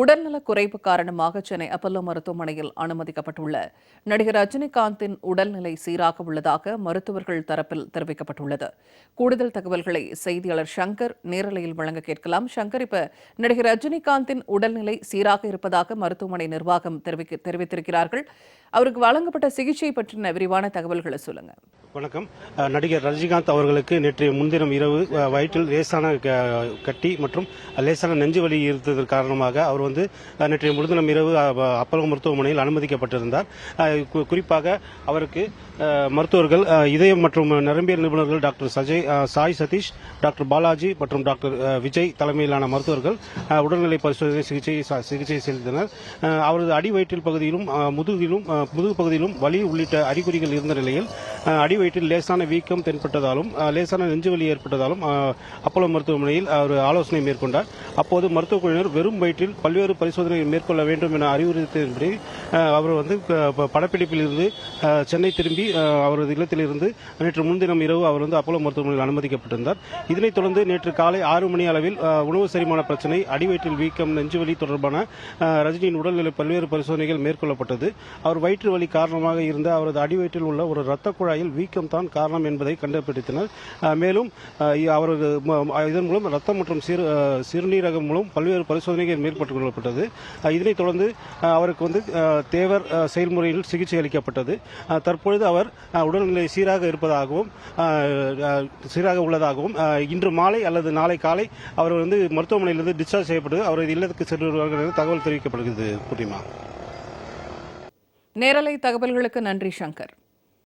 உடல்நலக் குறைவு காரணமாக சென்னை அப்பல்லோ மருத்துவமனையில் அனுமதிக்கப்பட்டுள்ள நடிகர் ரஜினிகாந்தின் உடல்நிலை சீராக உள்ளதாக மருத்துவர்கள் தரப்பில் தெரிவிக்கப்பட்டுள்ளது. கூடுதல் தகவல்களை செய்தியாளர் சங்கர் நேரலையில் வழங்க கேட்கலாம். சங்கர் இப்ப நடிகர் ரஜினிகாந்தின் உடல்நிலை சீராக இருப்பதாக மருத்துவமனை நிர்வாகம் தெரிவித்திருக்கிறார்கள். அவருக்கு வழங்கப்பட்ட சிகிச்சை பற்றின விரிவான தகவல்களை சொல்லுங்க. வணக்கம். நடிகர் ரஜினிகாந்த் அவர்களுக்கு நேற்று முன்தினம் இரவு வயிற்றில் லேசான க- கட்டி மற்றும் லேசான நெஞ்சு வலி இருந்தது காரணமாக அவர் வந்து நேற்று முன்தினம் இரவு அப்பலோ அப்பல்லோ மருத்துவமனையில் அனுமதிக்கப்பட்டிருந்தார். குறிப்பாக அவருக்கு மருத்துவர்கள் இதயம் மற்றும் நரம்பியல் நிபுணர்கள் டாக்டர் சஜய் சாய் சதீஷ் டாக்டர் பாலாஜி மற்றும் டாக்டர் விஜய் தலைமையிலான மருத்துவர்கள் உடல்நிலை பரிசோதனை சிகிச்சை சிகிச்சை செய்தனர் அவரது அடி வயிற்றில் பகுதியிலும் முதுகிலும் முதுகு பகுதியிலும் வலி உள்ளிட்ட அறிகுறிகள் இருந்த நிலையில் அடி வயிற்றில் லேசான வீக்கம் தென்பட்டதாலும் லேசான நெஞ்சுவலி ஏற்பட்டதாலும் அப்போலோ மருத்துவமனையில் அவர் ஆலோசனை மேற்கொண்டார். அப்போது மருத்துவக் குழுவினர் வெறும் வயிற்றில் பல்வேறு பரிசோதனைகள் மேற்கொள்ள வேண்டும் என அறிவுறுத்தியபடி அவர் வந்து படப்பிடிப்பிலிருந்து படப்பிடிப்பில் சென்னை திரும்பி அவரது இல்லத்திலிருந்து நேற்று முன்தினம் இரவு அவர் வந்து அப்போலோ மருத்துவமனையில் அனுமதிக்கப்பட்டிருந்தார். இதனைத் தொடர்ந்து நேற்று காலை ஆறு மணி அளவில் உணவு செரிமான பிரச்சனை அடிவயிற்றில் வீக்கம் நெஞ்சுவலி தொடர்பான ரஜினியின் உடல்நிலை பல்வேறு பரிசோதனைகள் மேற்கொள்ளப்பட்டது. அவர் வயிற்று வலி காரணமாக இருந்த அவரது அடிவயிற்றில் உள்ள ஒரு இரத்த குழாயில் வீக்கம் தான் காரணம் என்பதை கண்டுபிடித்தனர். மேலும் அவரது இதன் மூலம் ரத்தம் மற்றும் சிறு சிறுநீரகம் மூலம் பல்வேறு பரிசோதனைகள் மேற்பட்டுக் கொள்ளப்பட்டது இதனைத் தொடர்ந்து அவருக்கு வந்து தேவர் செயல்முறையில் சிகிச்சை அளிக்கப்பட்டது. தற்பொழுது அவர் உடல்நிலை சீராக இருப்பதாகவும் சீராக உள்ளதாகவும் இன்று மாலை அல்லது நாளை காலை அவர் வந்து மருத்துவமனையிலிருந்து டிஸ்சார்ஜ் செய்யப்பட்டு அவரது இல்லத்துக்கு சென்று வருவார்கள் என தகவல் தெரிவிக்கப்படுகிறது. பூர்ணிமா நேரலை தகவல்களுக்கு நன்றி சங்கர்.